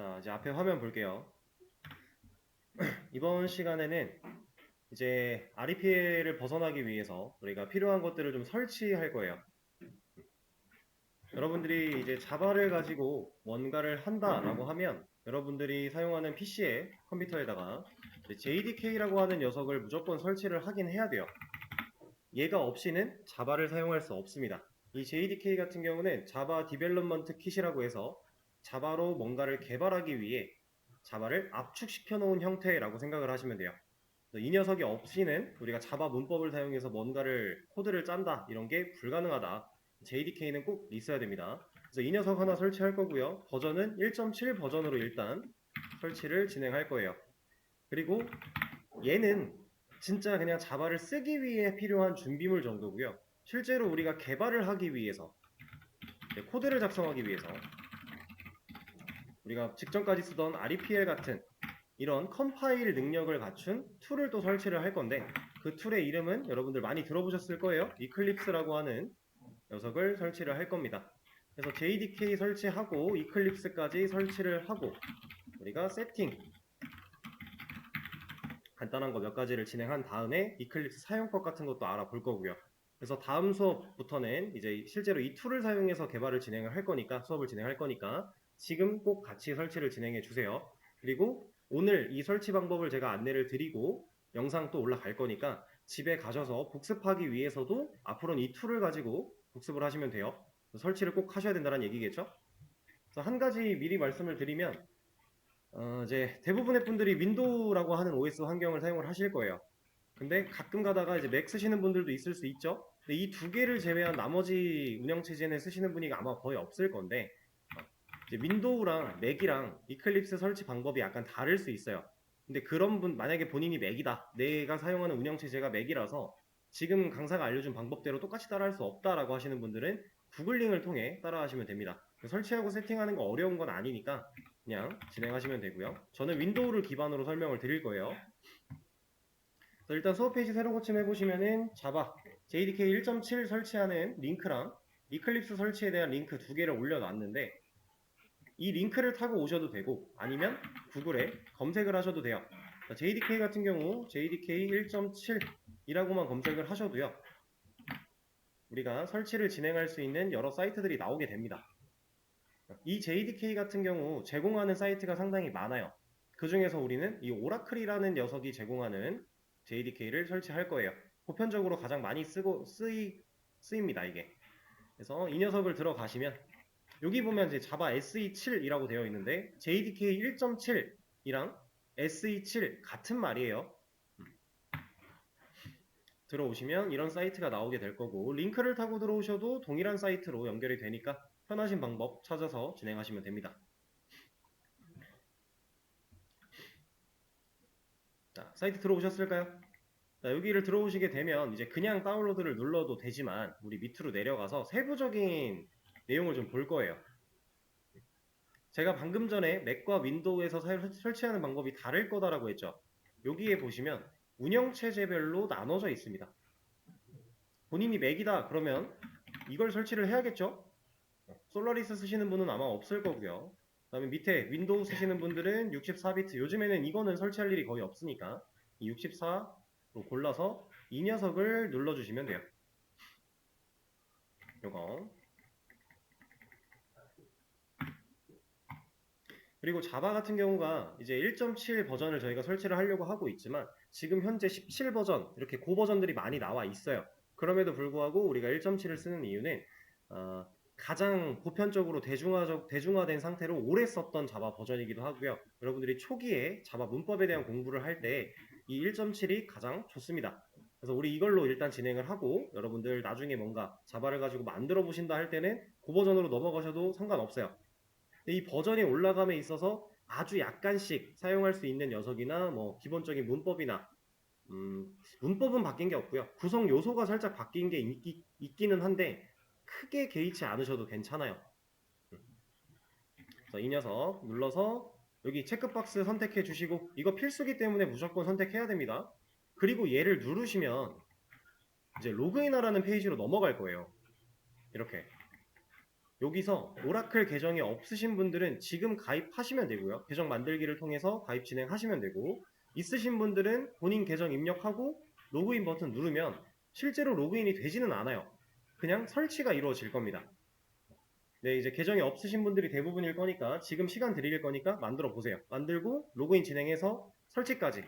자, 이제 앞에 화면 볼게요. 이번 시간에는 이제 REPL을 벗어나기 위해서 우리가 필요한 것들을 좀 설치할 거예요. 여러분들이 이제 자바를 가지고 뭔가를 한다라고 하면 여러분들이 사용하는 PC에 컴퓨터에다가 JDK라고 하는 녀석을 무조건 설치를 하긴 해야 돼요. 얘가 없이는 자바를 사용할 수 없습니다. 이 JDK 같은 경우는 자바 디벨롭먼트 킷이라고 해서 자바로 뭔가를 개발하기 위해 자바를 압축시켜 놓은 형태라고 생각을 하시면 돼요. 이 녀석이 없이는 우리가 자바 문법을 사용해서 뭔가를 코드를 짠다 이런 게 불가능하다. JDK는 꼭 있어야 됩니다. 그래서 이 녀석 하나 설치할 거고요. 버전은 1.7 버전으로 일단 설치를 진행할 거예요. 그리고 얘는 진짜 그냥 자바를 쓰기 위해 필요한 준비물 정도고요. 실제로 우리가 개발을 하기 위해서 이제 코드를 작성하기 위해서 우리가 직전까지 쓰던 REPL 같은 이런 컴파일 능력을 갖춘 툴을 또 설치를 할 건데 그 툴의 이름은 여러분들 많이 들어보셨을 거예요. 이클립스라고 하는 녀석을 설치를 할 겁니다. 그래서 JDK 설치하고 이클립스까지 설치를 하고 우리가 세팅 간단한 거 몇 가지를 진행한 다음에 이클립스 사용법 같은 것도 알아볼 거고요. 그래서 다음 수업부터는 이제 실제로 이 툴을 사용해서 개발을 진행을 할 거니까 수업을 진행할 거니까 지금 꼭 같이 설치를 진행해 주세요. 그리고 오늘 이 설치 방법을 제가 안내를 드리고 영상 또 올라갈 거니까 집에 가셔서 복습하기 위해서도 앞으로는 이 툴을 가지고 복습을 하시면 돼요. 설치를 꼭 하셔야 된다는 얘기겠죠? 그래서 한 가지 미리 말씀을 드리면 어, 이제 대부분의 분들이 윈도우라고 하는 OS 환경을 사용을 하실 거예요. 근데 가끔 가다가 이제 맥 쓰시는 분들도 있을 수 있죠. 근데 이 두 개를 제외한 나머지 운영 체제는 쓰시는 분이 아마 거의 없을 건데 어, 이제 윈도우랑 맥이랑 이클립스 설치 방법이 약간 다를 수 있어요. 근데 그런 분 만약에 본인이 맥이다, 내가 사용하는 운영 체제가 맥이라서 지금 강사가 알려준 방법대로 똑같이 따라할 수 없다라고 하시는 분들은 구글링을 통해 따라하시면 됩니다. 설치하고 세팅하는 거 어려운 건 아니니까 그냥 진행하시면 되고요. 저는 윈도우를 기반으로 설명을 드릴 거예요. 일단 수업 페이지 새로 고침해 보시면은 자바 JDK 1.7 설치하는 링크랑 이클립스 설치에 대한 링크 두 개를 올려놨는데 이 링크를 타고 오셔도 되고 아니면 구글에 검색을 하셔도 돼요. JDK 같은 경우 JDK 1.7이라고만 검색을 하셔도요. 우리가 설치를 진행할 수 있는 여러 사이트들이 나오게 됩니다. 이 JDK 같은 경우 제공하는 사이트가 상당히 많아요. 그 중에서 우리는 이 오라클이라는 녀석이 제공하는 JDK를 설치할 거예요. 보편적으로 가장 많이 쓰고 쓰이, 쓰입니다, 이게. 그래서 이 녀석을 들어가시면 여기 보면 이제 자바 SE7이라고 되어 있는데 JDK 1.7이랑 SE7 같은 말이에요. 음. 들어오시면 이런 사이트가 나오게 될 거고 링크를 타고 들어오셔도 동일한 사이트로 연결이 되니까 편하신 방법 찾아서 진행하시면 됩니다. 자, 사이트 들어오셨을까요? 자, 여기를 들어오시게 되면 이제 그냥 다운로드를 눌러도 되지만 우리 밑으로 내려가서 세부적인 내용을 좀 볼 거예요. 제가 방금 전에 맥과 윈도우에서 설- 설치하는 방법이 다를 거다라고 했죠. 여기에 보시면 운영체제별로 나눠져 있습니다. 본인이 맥이다 그러면 이걸 설치를 해야겠죠? 솔라리스 쓰시는 분은 아마 없을 거고요. 그 다음에 밑에 윈도우 쓰시는 분들은 64비트 요즘에는 이거는 설치할 일이 거의 없으니까 이 64로 골라서 이 녀석을 눌러주시면 돼요. 요거 그리고 자바 같은 경우가 이제 1.7 버전을 저희가 설치를 하려고 하고 있지만 지금 현재 17 버전 이렇게 고 버전들이 많이 나와 있어요. 그럼에도 불구하고 우리가 1.7을 쓰는 이유는 어, 가장 보편적으로 대중화적, 대중화된 상태로 오래 썼던 자바 버전이기도 하고요. 여러분들이 초기에 자바 문법에 대한 공부를 할 때 이 1.7이 가장 좋습니다. 그래서 우리 이걸로 일단 진행을 하고 여러분들 나중에 뭔가 자바를 가지고 만들어 보신다 할 때는 그 버전으로 넘어가셔도 상관없어요. 이 버전이 올라감에 있어서 아주 약간씩 사용할 수 있는 녀석이나 뭐 기본적인 문법이나 음, 문법은 바뀐 게 없고요. 구성 요소가 살짝 바뀐 게 있기, 있기는 한데 크게 개의치 않으셔도 괜찮아요. 음. 이 녀석 눌러서 여기 체크박스 선택해 주시고 이거 필수기 때문에 무조건 선택해야 됩니다. 그리고 얘를 누르시면 이제 로그인하라는 페이지로 넘어갈 거예요. 이렇게 여기서 오라클 계정이 없으신 분들은 지금 가입하시면 되고요. 계정 만들기를 통해서 가입 진행하시면 되고 있으신 분들은 본인 계정 입력하고 로그인 버튼 누르면 실제로 로그인이 되지는 않아요. 그냥 설치가 이루어질 겁니다. 네, 이제 계정이 없으신 분들이 대부분일 거니까 지금 시간 드릴 거니까 만들어 보세요. 만들고 로그인 진행해서 설치까지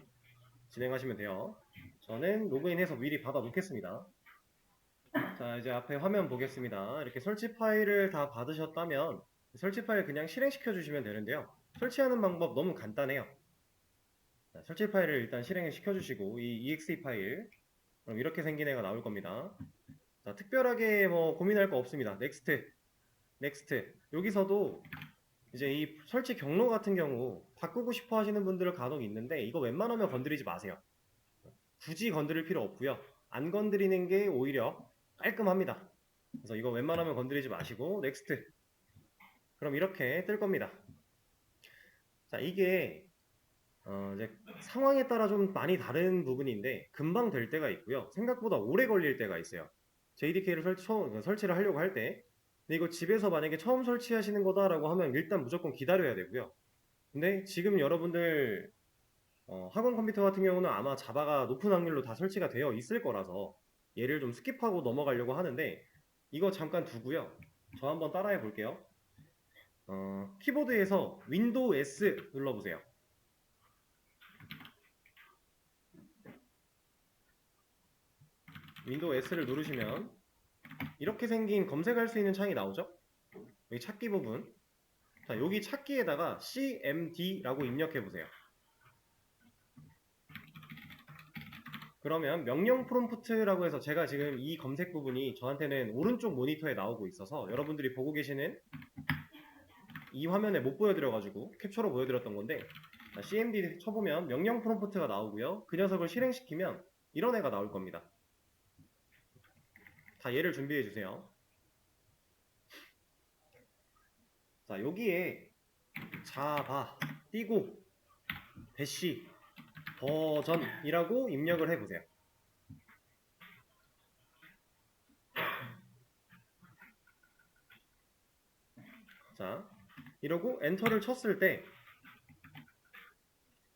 진행하시면 돼요. 저는 로그인해서 미리 받아 놓겠습니다. 자, 이제 앞에 화면 보겠습니다. 이렇게 설치 파일을 다 받으셨다면 설치 파일 그냥 실행시켜 주시면 되는데요. 설치하는 방법 너무 간단해요. 자, 설치 파일을 일단 실행을 시켜 주시고 이 exe 파일 그럼 이렇게 생긴 애가 나올 겁니다. 자, 특별하게 뭐 고민할 거 없습니다. 넥스트, 넥스트. 여기서도 이제 이 설치 경로 같은 경우 바꾸고 싶어 하시는 분들은 간혹 있는데 이거 웬만하면 건드리지 마세요. 굳이 건드릴 필요 없고요. 안 건드리는 게 오히려 깔끔합니다. 그래서 이거 웬만하면 건드리지 마시고 넥스트. 그럼 이렇게 뜰 겁니다. 자, 이게 어, 이제 상황에 따라 좀 많이 다른 부분인데 금방 될 때가 있고요. 생각보다 오래 걸릴 때가 있어요. JDK를 설치, 처음, 설치 를 하려고 할 때. 이거 집에서 만약에 처음 설치하시는 거다라고 하면 일단 무조건 기다려야 되고요. 근데 지금 여러분들 어, 학원 컴퓨터 같은 경우는 아마 자바가 높은 확률로 다 설치가 되어 있을 거라서 얘를 좀 스킵하고 넘어가려고 하는데 이거 잠깐 두고요. 저 한번 따라해 볼게요. 어, 키보드에서 윈도우 S 눌러보세요. 윈도우 S를 누르시면 이렇게 생긴 검색할 수 있는 창이 나오죠? 여기 찾기 부분. 자, 여기 찾기에다가 CMD라고 입력해 보세요. 그러면 명령 프롬프트라고 해서 제가 지금 이 검색 부분이 저한테는 오른쪽 모니터에 나오고 있어서 여러분들이 보고 계시는 이 화면에 못 보여드려가지고 캡처로 보여드렸던 건데 자, CMD 쳐보면 명령 프롬프트가 나오고요. 그 녀석을 실행시키면 이런 애가 나올 겁니다. 다 얘를 준비해 주세요. 자, 여기에 자바 띄고 대시 버전이라고 입력을 해 보세요. 자, 이러고 엔터를 쳤을 때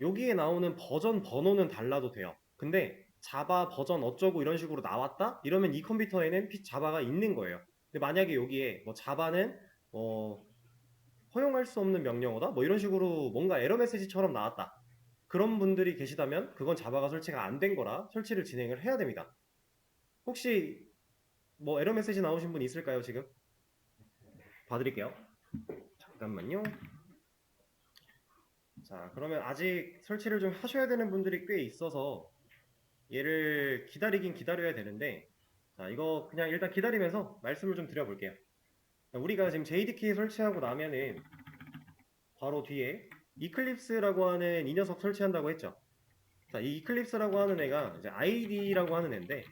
여기에 나오는 버전 번호는 달라도 돼요. 근데 자바 버전 어쩌고 이런 식으로 나왔다? 이러면 이 컴퓨터에는 피- 자바가 있는 거예요. 근데 만약에 여기에 뭐 자바는 뭐 허용할 수 없는 명령어다? 뭐 이런 식으로 뭔가 에러 메시지처럼 나왔다. 그런 분들이 계시다면 그건 자바가 설치가 안 된 거라 설치를 진행을 해야 됩니다. 혹시 뭐 에러 메시지 나오신 분 있을까요, 지금? 봐드릴게요. 잠깐만요. 자, 그러면 아직 설치를 좀 하셔야 되는 분들이 꽤 있어서 얘를 기다리긴 기다려야 되는데 자, 이거 그냥 일단 기다리면서 말씀을 좀 드려볼게요. 자, 우리가 지금 JDK 설치하고 나면은 바로 뒤에 이클립스라고 하는 이 녀석 설치한다고 했죠. 자, 이 이클립스라고 하는 애가 이제 ID라고 하는 애인데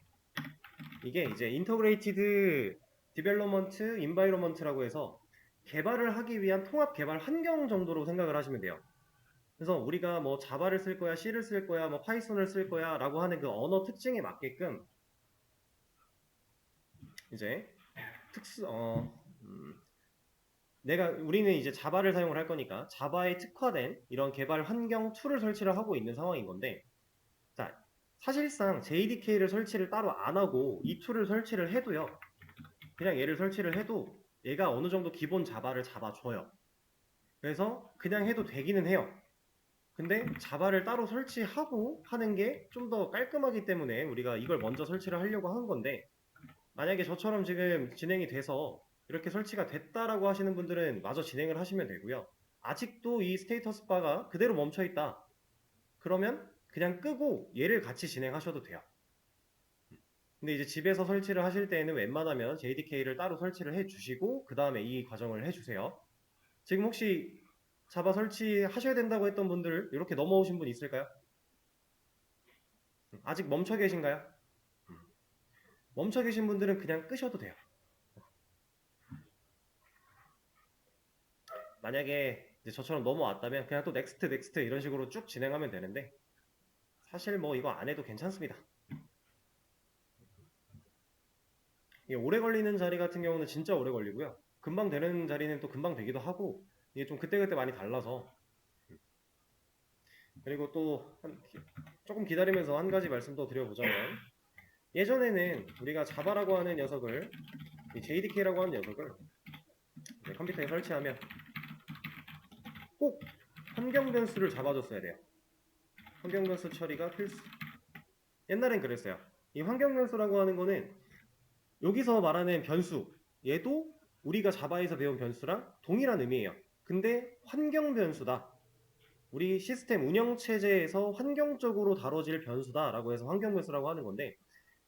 이게 이제 인터그레이티드 디벨로먼트 인바이로먼트라고 해서 개발을 하기 위한 통합 개발 환경 정도로 생각을 하시면 돼요. 그래서 우리가 뭐 자바를 쓸 거야, C를 쓸 거야, 뭐 파이썬을 쓸 거야 라고 하는 그 언어 특징에 맞게끔 이제 특수 어 음, 내가 우리는 이제 자바를 사용을 할 거니까 자바에 특화된 이런 개발 환경 툴을 설치를 하고 있는 상황인 건데 자 사실상 JDK를 설치를 따로 안 하고 이 툴을 설치를 해도요 그냥 얘를 설치를 해도 얘가 어느 정도 기본 자바를 잡아줘요. 그래서 그냥 해도 되기는 해요. 근데 자바를 따로 설치하고 하는 게 좀 더 깔끔하기 때문에 우리가 이걸 먼저 설치를 하려고 한 건데 만약에 저처럼 지금 진행이 돼서 이렇게 설치가 됐다라고 하시는 분들은 마저 진행을 하시면 되고요. 아직도 이 스테이터스 바가 그대로 멈춰 있다. 그러면 그냥 끄고 얘를 같이 진행하셔도 돼요. 근데 이제 집에서 설치를 하실 때에는 웬만하면 JDK를 따로 설치를 해 주시고 그 다음에 이 과정을 해 주세요. 지금 혹시 자바 설치하셔야 된다고 했던 분들 이렇게 넘어오신 분 있을까요? 아직 멈춰 계신가요? 멈춰 계신 분들은 그냥 끄셔도 돼요. 만약에 이제 저처럼 넘어왔다면 그냥 또 넥스트 넥스트 이런 식으로 쭉 진행하면 되는데 사실 뭐 이거 안 해도 괜찮습니다. 이게 오래 걸리는 자리 같은 경우는 진짜 오래 걸리고요. 금방 되는 자리는 또 금방 되기도 하고 이게 좀 그때그때 많이 달라서 그리고 또 한- 조금 기다리면서 한 가지 말씀 더 드려보자면 예전에는 우리가 자바라고 하는 녀석을 이 JDK라고 하는 녀석을 컴퓨터에 설치하면 꼭 환경 변수를 잡아줬어야 돼요. 환경 변수 처리가 필수. 옛날엔 그랬어요. 이 환경 변수라고 하는 거는 여기서 말하는 변수 얘도 우리가 자바에서 배운 변수랑 동일한 의미예요. 근데 환경 변수다. 우리 시스템 운영 체제에서 환경적으로 다뤄질 변수다라고 해서 환경 변수라고 하는 건데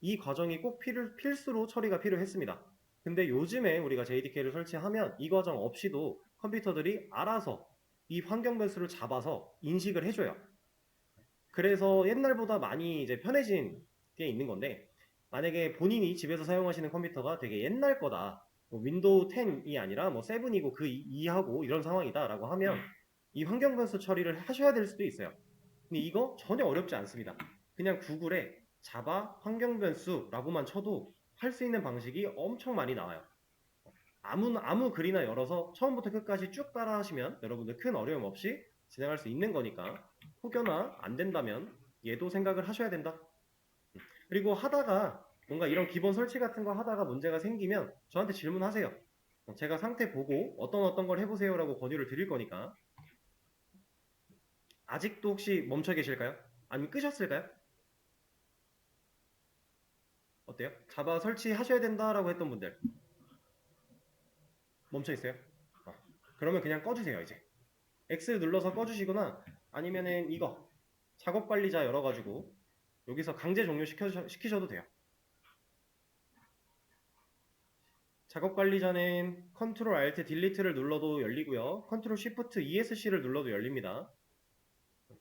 이 과정이 꼭 필, 필수로 처리가 필요했습니다. 근데 요즘에 우리가 JDK를 설치하면 이 과정 없이도 컴퓨터들이 알아서 이 환경 변수를 잡아서 인식을 해줘요. 그래서 옛날보다 많이 이제 편해진 게 있는 건데 만약에 본인이 집에서 사용하시는 컴퓨터가 되게 옛날 거다. 뭐 윈도우 10이 아니라 뭐 7이고 그 이하고 이런 상황이다라고 하면 이 환경 변수 처리를 하셔야 될 수도 있어요. 근데 이거 전혀 어렵지 않습니다. 그냥 구글에 자바 환경 변수라고만 쳐도 할 수 있는 방식이 엄청 많이 나와요. 아무 아무 글이나 열어서 처음부터 끝까지 쭉 따라 하시면 여러분들 큰 어려움 없이 진행할 수 있는 거니까 혹여나 안 된다면 얘도 생각을 하셔야 된다. 그리고 하다가 뭔가 이런 기본 설치 같은 거 하다가 문제가 생기면 저한테 질문하세요. 제가 상태 보고 어떤 어떤 걸 해보세요라고 권유를 드릴 거니까 아직도 혹시 멈춰 계실까요? 아니면 끄셨을까요? 어때요? 자바 설치하셔야 된다라고 했던 분들 멈춰 있어요? 어, 그러면 그냥 꺼주세요 이제. X 눌러서 꺼주시거나 아니면은 이거 작업 관리자 열어가지고 여기서 강제 종료 시키셔도 돼요. 작업 관리자는 컨트롤 알트 딜리트를 눌러도 열리고요. 컨트롤 쉬프트 ESC를 눌러도 열립니다.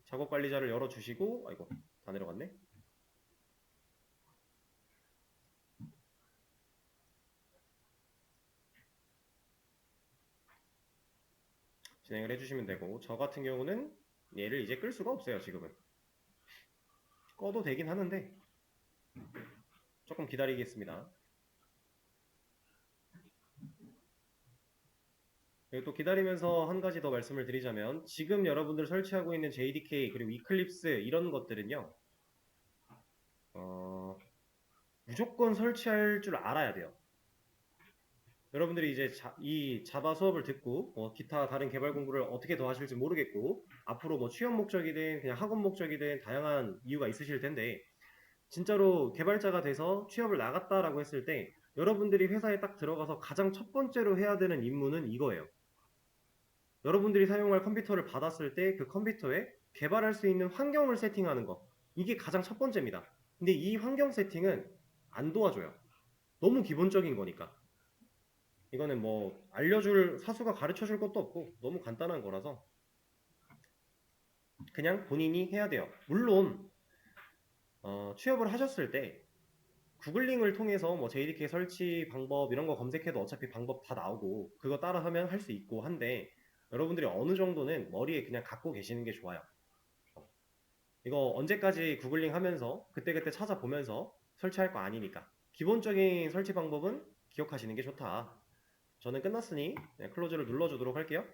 작업 관리자를 열어주시고 아이고 다 내려갔네 진행을 해주시면 되고 저 같은 경우는 얘를 이제 끌 수가 없어요 지금은. 꺼도 되긴 하는데. 조금 기다리겠습니다. 그리고 또 기다리면서 한 가지 더 말씀을 드리자면 지금 여러분들 설치하고 있는 JDK 그리고 이클립스 이런 것들은요 어, 무조건 설치할 줄 알아야 돼요 여러분들이 이제 자, 이 자바 수업을 듣고 뭐 기타 다른 개발 공부를 어떻게 더 하실지 모르겠고 앞으로 뭐 취업 목적이든 그냥 학업 목적이든 다양한 이유가 있으실 텐데 진짜로 개발자가 돼서 취업을 나갔다라고 했을 때 여러분들이 회사에 딱 들어가서 가장 첫 번째로 해야 되는 임무는 이거예요. 여러분들이 사용할 컴퓨터를 받았을 때 그 컴퓨터에 개발할 수 있는 환경을 세팅하는 거. 이게 가장 첫 번째입니다. 근데 이 환경 세팅은 안 도와줘요. 너무 기본적인 거니까. 이거는 뭐 알려줄 사수가 가르쳐 줄 것도 없고 너무 간단한 거라서 그냥 본인이 해야 돼요. 물론 어, 취업을 하셨을 때 구글링을 통해서 뭐 JDK 설치 방법 이런 거 검색해도 어차피 방법 다 나오고 그거 따라 하면 할 수 있고 한데 여러분들이 어느 정도는 머리에 그냥 갖고 계시는 게 좋아요. 이거 언제까지 구글링 하면서 그때그때 찾아보면서 설치할 거 아니니까 기본적인 설치 방법은 기억하시는 게 좋다. 저는 끝났으니 네, 클로즈를 눌러주도록 할게요.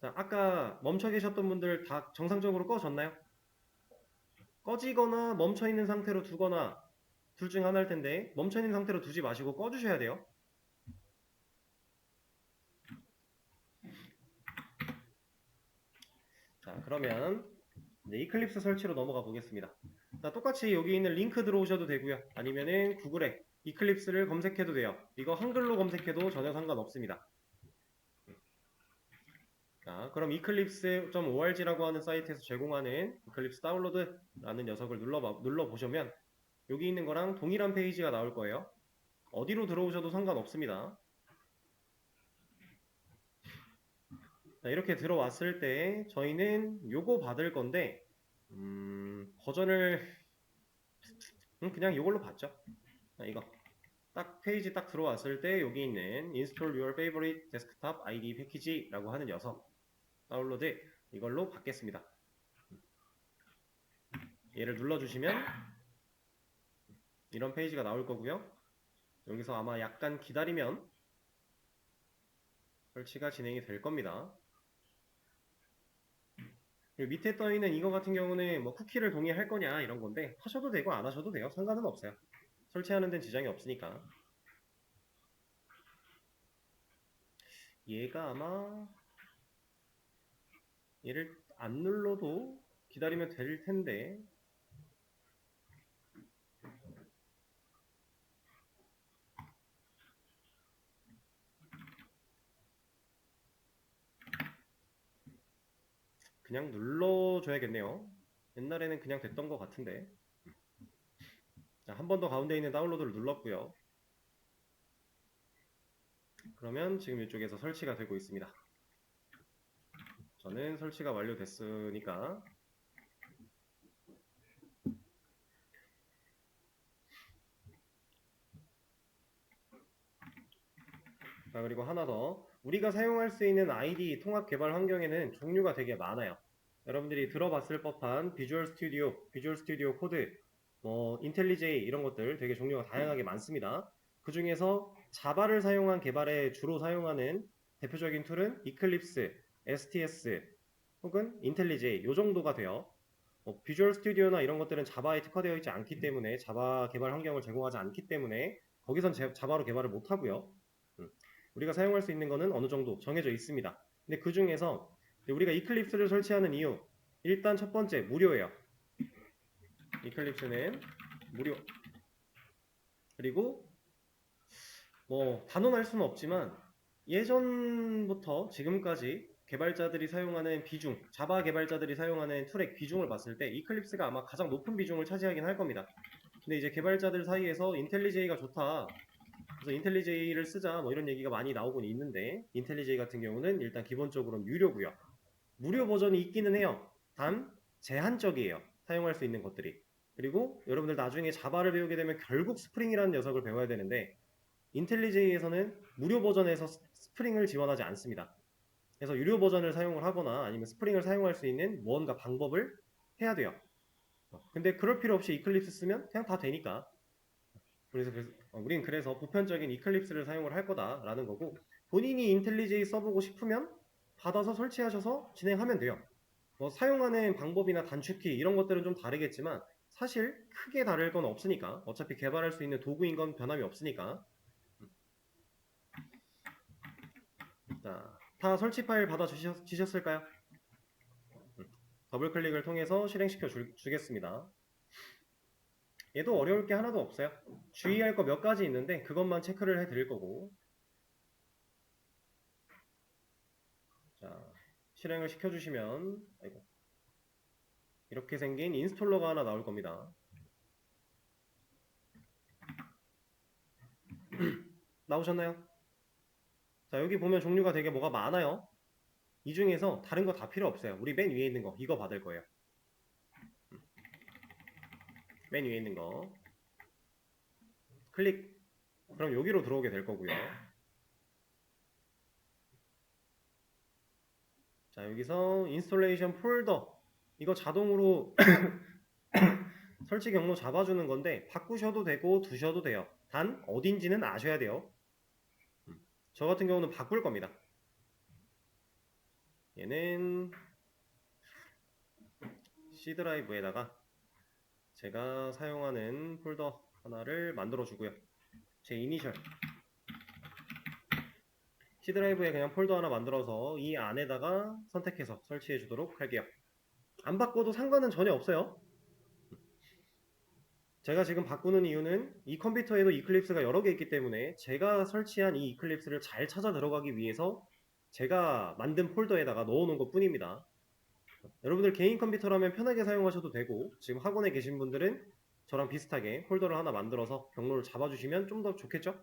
자, 아까 멈춰 계셨던 분들 다 정상적으로 꺼졌나요? 꺼지거나 멈춰 있는 상태로 두거나 둘 중 하나일 텐데 멈춰 있는 상태로 두지 마시고 꺼주셔야 돼요. 자, 그러면 이클립스 설치로 넘어가 보겠습니다. 자, 똑같이 여기 있는 링크 들어오셔도 되고요. 아니면은 구글에 이클립스를 검색해도 돼요. 이거 한글로 검색해도 전혀 상관없습니다. 자, 그럼 eclipse.org라고 하는 사이트에서 제공하는 이클립스 다운로드라는 녀석을 눌러 눌러 보시면 여기 있는 거랑 동일한 페이지가 나올 거예요. 어디로 들어오셔도 상관없습니다. 자, 이렇게 들어왔을 때 저희는 요거 받을 건데 음, 버전을 음, 그냥 이걸로 받죠. 자, 이거 딱 페이지 딱 들어왔을 때 여기 있는 Install Your Favorite Desktop IDE Package라고 하는 녀석 다운로드 이걸로 받겠습니다. 얘를 눌러주시면 이런 페이지가 나올 거고요. 여기서 아마 약간 기다리면 설치가 진행이 될 겁니다. 밑에 떠 있는 이거 같은 경우는 뭐 쿠키를 동의할 거냐 이런 건데 하셔도 되고 안 하셔도 돼요. 상관은 없어요. 설치하는 데는 지장이 없으니까. 얘가 아마 얘를 안 눌러도 기다리면 될 텐데 그냥 눌러줘야겠네요. 옛날에는 그냥 됐던 것 같은데. 자, 한 번 더 가운데 있는 다운로드를 눌렀고요. 그러면 지금 이쪽에서 설치가 되고 있습니다. 저는 설치가 완료됐으니까 자, 그리고 하나 더. 우리가 사용할 수 있는 아이디 통합 개발 환경에는 종류가 되게 많아요. 여러분들이 들어봤을 법한 비주얼 스튜디오, 비주얼 스튜디오 코드, 뭐 인텔리제이 이런 것들 되게 종류가 다양하게 많습니다. 그 중에서 자바를 사용한 개발에 주로 사용하는 대표적인 툴은 이클립스, STS 혹은 인텔리제이 이 정도가 돼요. 뭐 비주얼 스튜디오나 이런 것들은 자바에 특화되어 있지 않기 때문에 자바 개발 환경을 제공하지 않기 때문에 거기선 제- 자바로 개발을 못 하고요. 음. 우리가 사용할 수 있는 거는 어느 정도 정해져 있습니다. 근데 그 중에서 우리가 이클립스를 설치하는 이유 일단 첫 번째 무료예요. 이클립스는 무료. 그리고 뭐 단언할 수는 없지만 예전부터 지금까지 개발자들이 사용하는 비중, 자바 개발자들이 사용하는 툴의 비중을 봤을 때 이클립스가 아마 가장 높은 비중을 차지하긴 할 겁니다. 근데 이제 개발자들 사이에서 인텔리제이가 좋다. 그래서 인텔리제이를 쓰자 뭐 이런 얘기가 많이 나오곤 있는데 인텔리제이 같은 경우는 일단 기본적으로 유료고요. 무료 버전이 있기는 해요. 단 제한적이에요. 사용할 수 있는 것들이. 그리고 여러분들 나중에 자바를 배우게 되면 결국 스프링이라는 녀석을 배워야 되는데 인텔리제이에서는 무료 버전에서 스- 스프링을 지원하지 않습니다. 그래서 유료 버전을 사용을 하거나 아니면 스프링을 사용할 수 있는 무언가 방법을 해야 돼요. 어, 근데 그럴 필요 없이 이클립스 쓰면 그냥 다 되니까. 그래서, 그래서 어, 우린 그래서 보편적인 이클립스를 사용을 할 거다라는 거고 본인이 인텔리제이 써보고 싶으면 받아서 설치하셔서 진행하면 돼요. 뭐 사용하는 방법이나 단축키 이런 것들은 좀 다르겠지만 사실 크게 다를 건 없으니까 어차피 개발할 수 있는 도구인 건 변함이 없으니까 자, 다 설치 파일 받아 주셨, 주셨을까요? 음, 더블 클릭을 통해서 실행시켜 주, 주겠습니다. 얘도 어려울 게 하나도 없어요. 주의할 거 몇 가지 있는데 그것만 체크를 해 드릴 거고. 자, 실행을 시켜 주시면 아이고. 이렇게 생긴 인스톨러가 하나 나올 겁니다. 나오셨나요? 자, 여기 보면 종류가 되게 뭐가 많아요. 이 중에서 다른 거 다 필요 없어요. 우리 맨 위에 있는 거, 이거 받을 거예요. 맨 위에 있는 거. 클릭. 그럼 여기로 들어오게 될 거고요. 자, 여기서 인스톨레이션 폴더. 이거 자동으로 설치 경로 잡아주는 건데 바꾸셔도 되고 두셔도 돼요. 단 어딘지는 아셔야 돼요. 음, 저 같은 경우는 바꿀 겁니다. 얘는 C 드라이브에다가 제가 사용하는 폴더 하나를 만들어 주고요. 제 이니셜 C 드라이브에 그냥 폴더 하나 만들어서 이 안에다가 선택해서 설치해 주도록 할게요. 안 바꿔도 상관은 전혀 없어요. 제가 지금 바꾸는 이유는 이 컴퓨터에도 이클립스가 여러 개 있기 때문에 제가 설치한 이 이클립스를 잘 찾아 들어가기 위해서 제가 만든 폴더에다가 넣어 놓은 것 뿐입니다. 여러분들 개인 컴퓨터라면 편하게 사용하셔도 되고 지금 학원에 계신 분들은 저랑 비슷하게 폴더를 하나 만들어서 경로를 잡아주시면 좀 더 좋겠죠?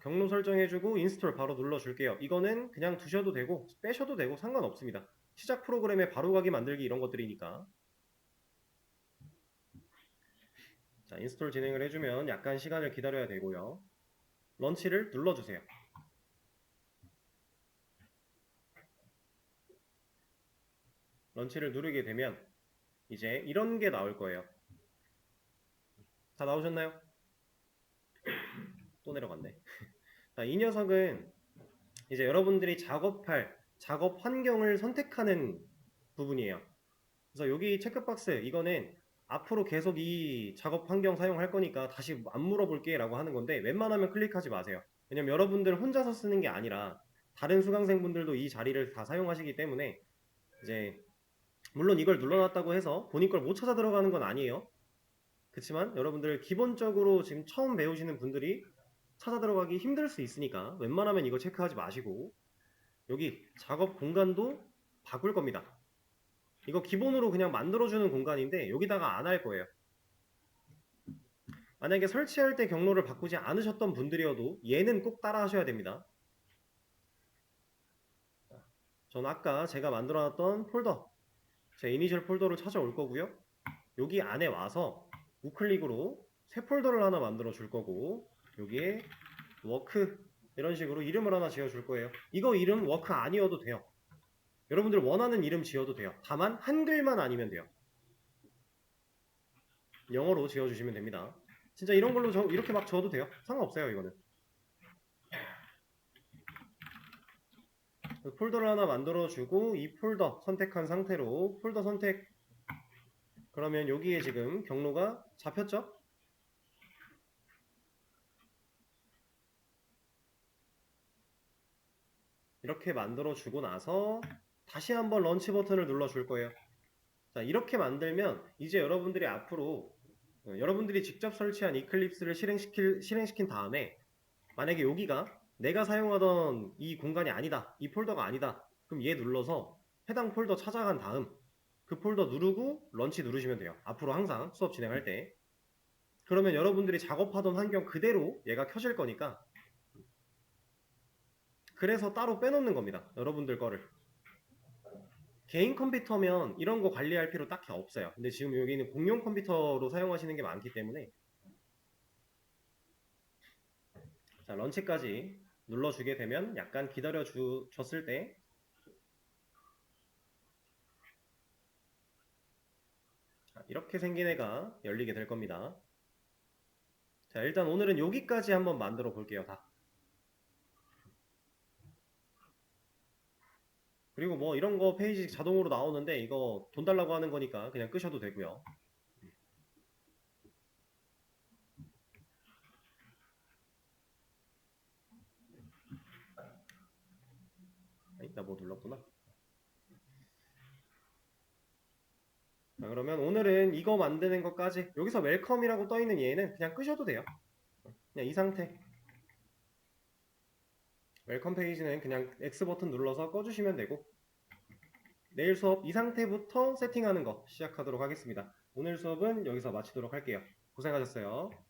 경로 설정해주고 인스톨 바로 눌러줄게요. 이거는 그냥 두셔도 되고 빼셔도 되고 상관없습니다. 시작 프로그램에 바로 가기 만들기 이런 것들이니까. 자, 인스톨 진행을 해주면 약간 시간을 기다려야 되고요. 런치를 눌러주세요. 런치를 누르게 되면 이제 이런 게 나올 거예요. 다 나오셨나요? 또 내려갔네. 자, 이 녀석은 이제 여러분들이 작업할 작업 환경을 선택하는 부분이에요. 그래서 여기 체크박스 이거는 앞으로 계속 이 작업 환경 사용할 거니까 다시 안 물어볼게 라고 하는 건데 웬만하면 클릭하지 마세요. 왜냐면 여러분들 혼자서 쓰는 게 아니라 다른 수강생분들도 이 자리를 다 사용하시기 때문에 이제 물론 이걸 눌러놨다고 해서 본인 걸 못 찾아 들어가는 건 아니에요. 그렇지만 여러분들 기본적으로 지금 처음 배우시는 분들이 찾아 들어가기 힘들 수 있으니까 웬만하면 이거 체크하지 마시고 여기 작업 공간도 바꿀 겁니다. 이거 기본으로 그냥 만들어주는 공간인데 여기다가 안 할 거예요. 만약에 설치할 때 경로를 바꾸지 않으셨던 분들이어도 얘는 꼭 따라 하셔야 됩니다. 전 아까 제가 만들어놨던 폴더 제 이니셜 폴더를 찾아올 거고요. 여기 안에 와서 우클릭으로 새 폴더를 하나 만들어 줄 거고 여기에 워크 이런 식으로 이름을 하나 지어 줄 거예요. 이거 이름 워크 아니어도 돼요. 여러분들 원하는 이름 지어도 돼요. 다만 한글만 아니면 돼요. 영어로 지어주시면 됩니다. 진짜 이런 걸로 저, 이렇게 막 지어도 돼요. 상관없어요, 이거는. 그 폴더를 하나 만들어주고 이 폴더 선택한 상태로 폴더 선택 그러면 여기에 지금 경로가 잡혔죠? 이렇게 만들어 주고 나서 다시 한번 런치 버튼을 눌러 줄 거예요. 자, 이렇게 만들면 이제 여러분들이 앞으로 어, 여러분들이 직접 설치한 이클립스를 실행시킬, 실행시킨 다음에 만약에 여기가 내가 사용하던 이 공간이 아니다. 이 폴더가 아니다. 그럼 얘 눌러서 해당 폴더 찾아간 다음 그 폴더 누르고 런치 누르시면 돼요. 앞으로 항상 수업 진행할 때. 그러면 여러분들이 작업하던 환경 그대로 얘가 켜질 거니까 그래서 따로 빼놓는 겁니다. 여러분들 거를. 개인 컴퓨터면 이런 거 관리할 필요 딱히 없어요. 근데 지금 여기는 공용 컴퓨터로 사용하시는 게 많기 때문에 자, 런치까지 눌러주게 되면 약간 기다려 주, 줬을 때 자, 이렇게 생긴 애가 열리게 될 겁니다. 자, 일단 오늘은 여기까지 한번 만들어 볼게요, 다. 그리고 뭐 이런 거 페이지 자동으로 나오는데 이거 돈 달라고 하는 거니까 그냥 끄셔도 되고요. 아니, 나뭐 눌렀구나. 자, 그러면 오늘은 이거 만드는 것까지 여기서 웰컴이라고 떠 있는 얘는 그냥 끄셔도 돼요. 그냥 이 상태. 웰컴 페이지는 그냥 X 버튼 눌러서 꺼주시면 되고 내일 수업 이 상태부터 세팅하는 거 시작하도록 하겠습니다. 오늘 수업은 여기서 마치도록 할게요. 고생하셨어요.